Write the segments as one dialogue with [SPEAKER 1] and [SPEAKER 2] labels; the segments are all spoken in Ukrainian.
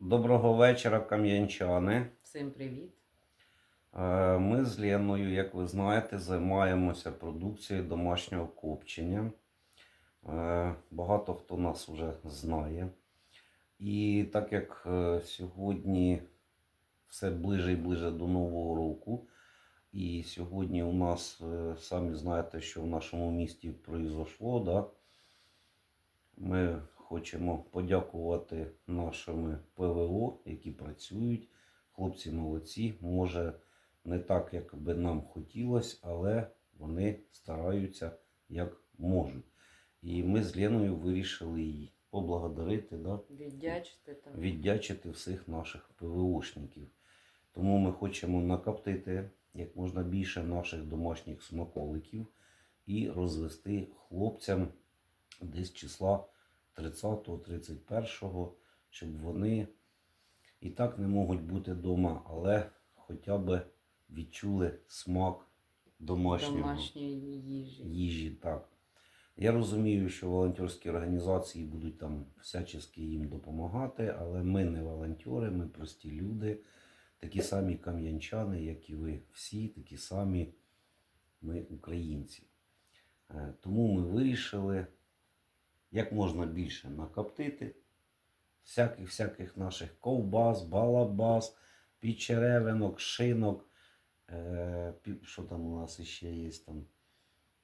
[SPEAKER 1] Доброго вечора, кам'янчани.
[SPEAKER 2] Всім привіт.
[SPEAKER 1] Е, Ми з Леною, як ви знаєте, займаємося продукцією домашнього копчення. Е, Багато хто нас вже знає. І так як е, сьогодні все ближе і ближе до Нового року, і сьогодні у нас, самі знаєте, що в нашому місті произошло, да? Ми хочемо подякувати нашим ПВО, які працюють. Хлопці молодці. Може, не так, як би нам хотілося, але вони стараються як можуть. І ми з Леною вирішили її поблагодарити, да?
[SPEAKER 2] Віддячити там.
[SPEAKER 1] віддячити всіх наших ПВОшників. Тому ми хочемо накоптити як можна більше наших домашніх смаколиків і розвести хлопцям десь числа 30-31, щоб вони і так не можуть бути вдома, але хоча б відчули смак домашнього
[SPEAKER 2] домашньої їжі.
[SPEAKER 1] їжі. Так. Я розумію, що волонтерські організації будуть там всячески їм допомагати, але ми не волонтери, ми прості люди, такі самі кам'янчани, як і ви всі, такі самі ми українці. Е, Тому ми вирішили як можна більше накоптити всяких всяких наших ковбас, балабас, підчеревинок, шинок. Е, Що там у нас ще є там?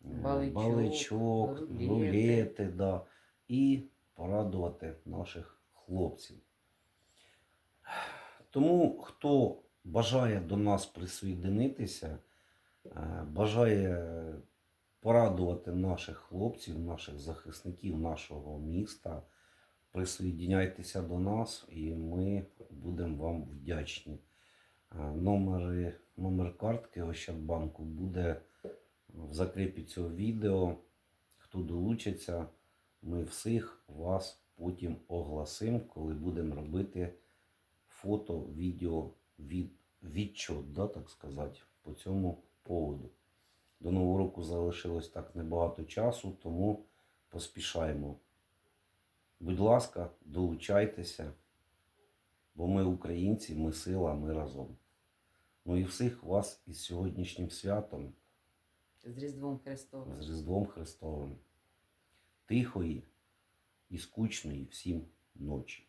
[SPEAKER 1] Е,
[SPEAKER 2] Баличок,
[SPEAKER 1] баличок,
[SPEAKER 2] рулети.
[SPEAKER 1] рулети, да. і порадувати наших хлопців. Тому, хто бажає до нас присоєдинитися, е, бажає порадувати наших хлопців, наших захисників нашого міста, присоєдиняйтеся до нас і ми будемо вам вдячні. Е, Номери, номер картки Ощадбанку буде в закріпі цього відео. Хто долучиться, ми всіх вас потім оголосимо, коли будемо робити фото, відео, від, відчот, да, так сказати, по цьому поводу. До Нового року залишилось так небагато часу, тому поспішаємо. Будь ласка, долучайтеся, бо ми українці, ми сила, ми разом. Ну і всіх вас із сьогоднішнім святом,
[SPEAKER 2] З Різдвом Христовим.
[SPEAKER 1] з Різдвом Христовим. Тихої і скучної всім ночі.